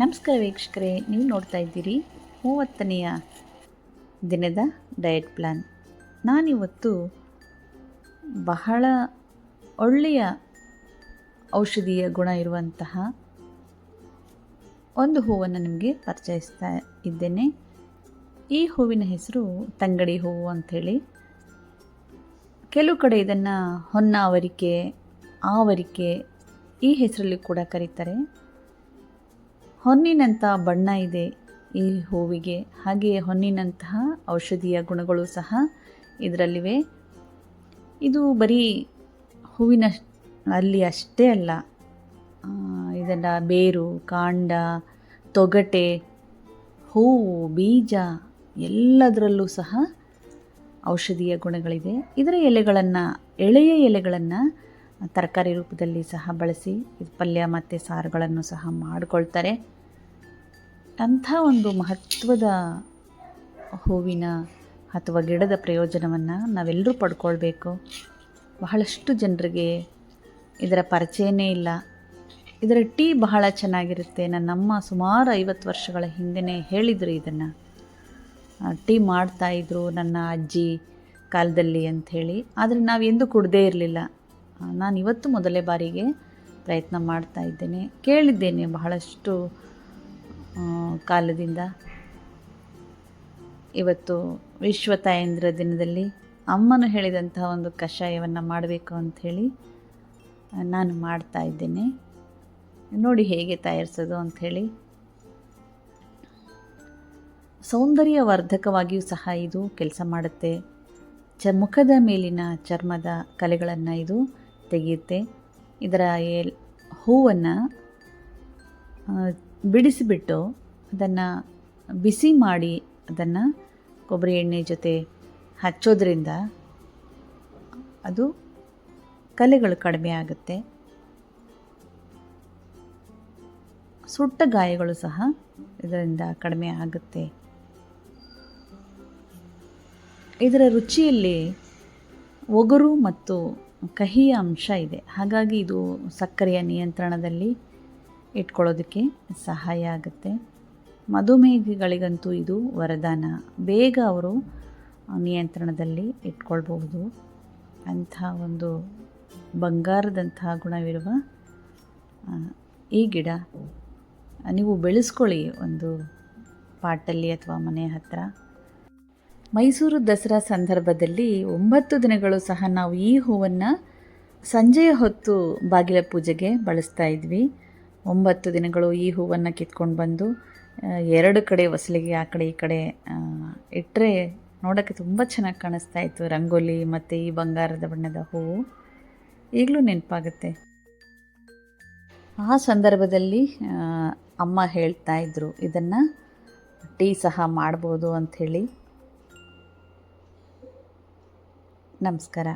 ನಮಸ್ಕಾರ ವೀಕ್ಷಕರೇ, ನೀವು ನೋಡ್ತಾ ಇದ್ದೀರಿ ಮೂವತ್ತನೆಯ ದಿನದ ಡಯಟ್ ಪ್ಲ್ಯಾನ್ ನಾನಿವತ್ತು ಬಹಳ ಒಳ್ಳೆಯ ಔಷಧೀಯ ಗುಣ ಇರುವಂತಹ ಒಂದು ಹೂವನ್ನು ನಿಮಗೆ ಪರಿಚಯಿಸ್ತಾ ಇದ್ದೇನೆ. ಈ ಹೂವಿನ ಹೆಸರು ತಂಗಡಿ ಹೂವು ಅಂಥೇಳಿ. ಕೆಲವು ಕಡೆ ಇದನ್ನು ಹೊನ್ನಾವರಿಕೆ, ಆವರಿಕೆ ಈ ಹೆಸರಲ್ಲಿ ಕೂಡ ಕರೀತಾರೆ. ಹೊನ್ನಿನಂಥ ಬಣ್ಣ ಇದೆ ಈ ಹೂವಿಗೆ. ಹಾಗೆಯೇ ಹೊನ್ನಿನಂತಹ ಔಷಧೀಯ ಗುಣಗಳು ಸಹ ಇದರಲ್ಲಿವೆ. ಇದು ಬರೀ ಹೂವಿನ ಅಲ್ಲಿ ಅಷ್ಟೇ ಅಲ್ಲ. ಇದನ್ನು ಬೇರು, ಕಾಂಡ, ತೊಗಟೆ, ಹೂವು, ಬೀಜ ಎಲ್ಲದರಲ್ಲೂ ಸಹ ಔಷಧೀಯ ಗುಣಗಳಿದೆ. ಇದರ ಎಲೆಗಳನ್ನು, ಎಳೆಯ ಎಲೆಗಳನ್ನು ತರಕಾರಿ ರೂಪದಲ್ಲಿ ಸಹ ಬಳಸಿ ಪಲ್ಯ ಮತ್ತು ಸಾರುಗಳನ್ನು ಸಹ ಮಾಡಿಕೊಳ್ತಾರೆ. ಅಂಥ ಒಂದು ಮಹತ್ವದ ಹೂವಿನ ಅಥವಾ ಗಿಡದ ಪ್ರಯೋಜನವನ್ನು ನಾವೆಲ್ಲರೂ ಪಡ್ಕೊಳ್ಬೇಕು. ಬಹಳಷ್ಟು ಜನರಿಗೆ ಇದರ ಪರಿಚಯನೇ ಇಲ್ಲ. ಇದರ ಟೀ ಬಹಳ ಚೆನ್ನಾಗಿರುತ್ತೆ. ನನ್ನಮ್ಮ ಸುಮಾರು ಐವತ್ತು ವರ್ಷಗಳ ಹಿಂದೆಯೇ ಹೇಳಿದರು ಇದನ್ನು. ಟೀ ಮಾಡ್ತಾಯಿದ್ರು ನನ್ನ ಅಜ್ಜಿ ಕಾಲದಲ್ಲಿ ಅಂಥೇಳಿ. ಆದರೆ ನಾವು ಎಂದೂ ಕುಡದೇ ಇರಲಿಲ್ಲ. ನಾನು ಇವತ್ತು ಮೊದಲೇ ಬಾರಿಗೆ ಪ್ರಯತ್ನ ಮಾಡ್ತಾ ಇದ್ದೇನೆ. ಕೇಳಿದ್ದೇನೆ ಬಹಳಷ್ಟು ಕಾಲದಿಂದ ಇವತ್ತು ವಿಶ್ವ ತಾಯಂದ್ರ ದಿನದಲ್ಲಿ ಅಮ್ಮನು ಹೇಳಿದಂತಹ ಒಂದು ಕಷಾಯವನ್ನು ಮಾಡಬೇಕು ಅಂಥೇಳಿ ನಾನು ಮಾಡ್ತಾ ಇದ್ದೇನೆ. ನೋಡಿ ಹೇಗೆ ತಯಾರಿಸೋದು ಅಂಥೇಳಿ. ಸೌಂದರ್ಯವರ್ಧಕವಾಗಿಯೂ ಸಹ ಇದು ಕೆಲಸ ಮಾಡುತ್ತೆ. ಚ, ಮುಖದ ಮೇಲಿನ ಚರ್ಮದ ಕಲೆಗಳನ್ನು ಇದು ತೆಗೆಯುತ್ತೆ. ಇದರ ಎಲ್, ಹೂವನ್ನು ಬಿಡಿಸಿಬಿಟ್ಟು ಅದನ್ನು ಬಿಸಿ ಮಾಡಿ ಅದನ್ನು ಕೊಬ್ಬರಿ ಎಣ್ಣೆ ಜೊತೆ ಹಚ್ಚೋದ್ರಿಂದ ಅದು ಕಲೆಗಳು ಕಡಿಮೆ ಆಗುತ್ತೆ. ಸುಟ್ಟ ಗಾಯಗಳು ಸಹ ಇದರಿಂದ ಕಡಿಮೆ ಆಗುತ್ತೆ. ಇದರ ರುಚಿಯಲ್ಲಿ ಒಗರು ಮತ್ತು ಕಹಿಯ ಅಂಶ ಇದೆ. ಹಾಗಾಗಿ ಇದು ಸಕ್ಕರೆಯ ನಿಯಂತ್ರಣದಲ್ಲಿ ಇಟ್ಕೊಳ್ಳೋದಕ್ಕೆ ಸಹಾಯ ಆಗುತ್ತೆ. ಮಧುಮೇಹಿಗಳಿಗಂತೂ ಇದು ವರದಾನ. ಬೇಗ ಅವರು ನಿಯಂತ್ರಣದಲ್ಲಿ ಇಟ್ಕೊಳ್ಬಹುದು. ಅಂಥ ಒಂದು ಬಂಗಾರದಂತಹ ಗುಣವಿರುವ ಈ ಗಿಡ ನೀವು ಬೆಳೆಸ್ಕೊಳ್ಳಿ ಒಂದು ಪಾಟಲ್ಲಿ ಅಥವಾ ಮನೆ ಹತ್ತಿರ ಮೈಸೂರು ದಸರಾ ಸಂದರ್ಭದಲ್ಲಿ ಒಂಬತ್ತು ದಿನಗಳು ಸಹ ನಾವು ಈ ಹೂವನ್ನು ಸಂಜೆಯ ಹೊತ್ತು ಬಾಗಿಲ ಪೂಜೆಗೆ ಬಳಸ್ತಾ ಇದ್ವಿ. ಒಂಬತ್ತು ದಿನಗಳು ಈ ಹೂವನ್ನು ಕಿತ್ಕೊಂಡು ಬಂದು ಎರಡು ಕಡೆ ಹೊಸಲಿಗೆ ಆ ಕಡೆ ಈ ಕಡೆ ಇಟ್ಟರೆ ನೋಡೋಕ್ಕೆ ತುಂಬ ಚೆನ್ನಾಗಿ ಕಾಣಿಸ್ತಾ ಇತ್ತು ರಂಗೋಲಿ ಮತ್ತು ಈ ಬಂಗಾರದ ಬಣ್ಣದ ಹೂವು ಈಗಲೂ ನೆನಪಾಗುತ್ತೆ. ಆ ಸಂದರ್ಭದಲ್ಲಿ ಅಮ್ಮ ಹೇಳ್ತಾ ಇದ್ದರು ಇದನ್ನು ಟೀ ಸಹ ಮಾಡ್ಬೋದು ಅಂಥೇಳಿ ನಮಸ್ಕಾರ.